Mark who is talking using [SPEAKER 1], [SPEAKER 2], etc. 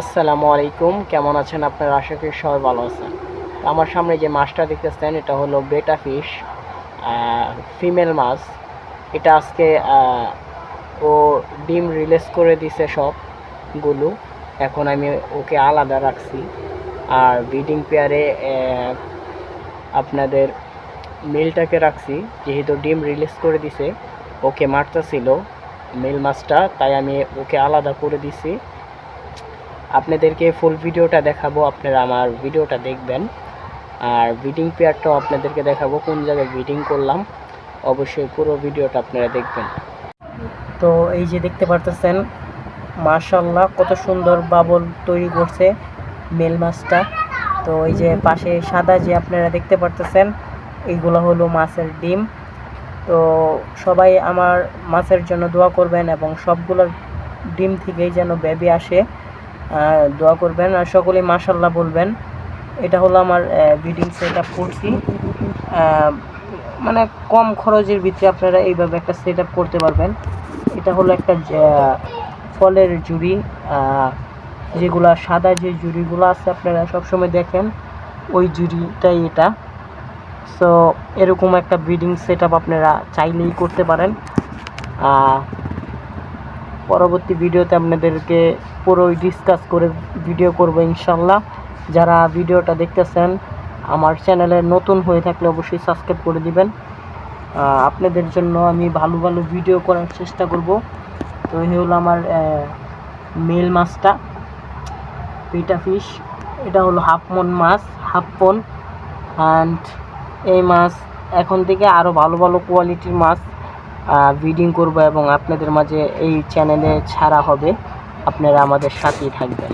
[SPEAKER 1] আসসালামু আলাইকুম। কেমন আছেন আপনারা? আশা করি সবাই ভালো আছেন। আমার সামনে যে মাছটা দেখতেছেন, এটা হলো বেটা ফিশ ফিমেল মাছ। এটা আজকে ও ডিম রিলিজ করে দিছে সবগুলো। এখন আমি ওকে আলাদা রাখছি। আর ব্রিডিং পেয়ারে আপনাদের মেলটাকে রাখছি। যেহেতু ডিম রিলিজ করে দিছে, ওকে মারতেছিল মেল মাছটা, তাই আমি ওকে আলাদা করে দিছি। আপনাদেরকে ফুল ভিডিওটা দেখাবো, আপনারা আমার ভিডিওটা দেখবেন। আর ব্রিডিং পেয়ারটাও আপনাদেরকে দেখাবো, কোন জায়গায় ব্রিডিং করলাম, অবশ্যই পুরো ভিডিওটা আপনারা দেখবেন। তো এই যে দেখতে পারতেছেন মার্শাল্লাহ কত সুন্দর বাবল তৈরি করছে মেল মাছটা। তো এই যে পাশে সাদা যে আপনারা দেখতে পারতেছেন এইগুলো হলো মাছের ডিম। তো সবাই আমার মাছের জন্য দোয়া করবেন এবং সবগুলোর ডিম থেকেই যেন বেবি আসে। দোয়া করবেন আর সকলে মাশাল্লাহ বলবেন। এটা হলো আমার ব্রিডিং সেট আপ করছি। মানে কম খরচের ভিতরে আপনারা এইভাবে একটা সেট আপ করতে পারবেন। এটা হলো একটা ফলের জুড়ি যেগুলা সাদা যে জুড়িগুলো আছে আপনারা সবসময় দেখেন, ওই জুড়িটাই এটা। সো এরকম একটা ব্রিডিং সেট আপনারা চাইলেই করতে পারেন। পরবর্তী ভিডিওতে আপনাদেরকে পুরোই ডিসকাস করে ভিডিও করব ইনশাল্লাহ। যারা ভিডিওটা দেখতেছেন, আমার চ্যানেলে নতুন হয়ে থাকলে অবশ্যই সাবস্ক্রাইব করে দিবেন। আপনাদের জন্য আমি ভালো ভালো ভিডিও করার চেষ্টা করব। তো এই হলো আমার মেল মাছটা পিটা ফিশ এটা হলো হাফ মন মাছ হাফ পন অ্যান্ড এই মাছ এখন থেকে আরও ভালো ভালো কোয়ালিটির মাছ। ব্রিডিং করব এবং আপনাদের মাঝে এই চ্যানেলে ছাড়া হবে। আপনারা আমাদের সাথেই থাকবেন।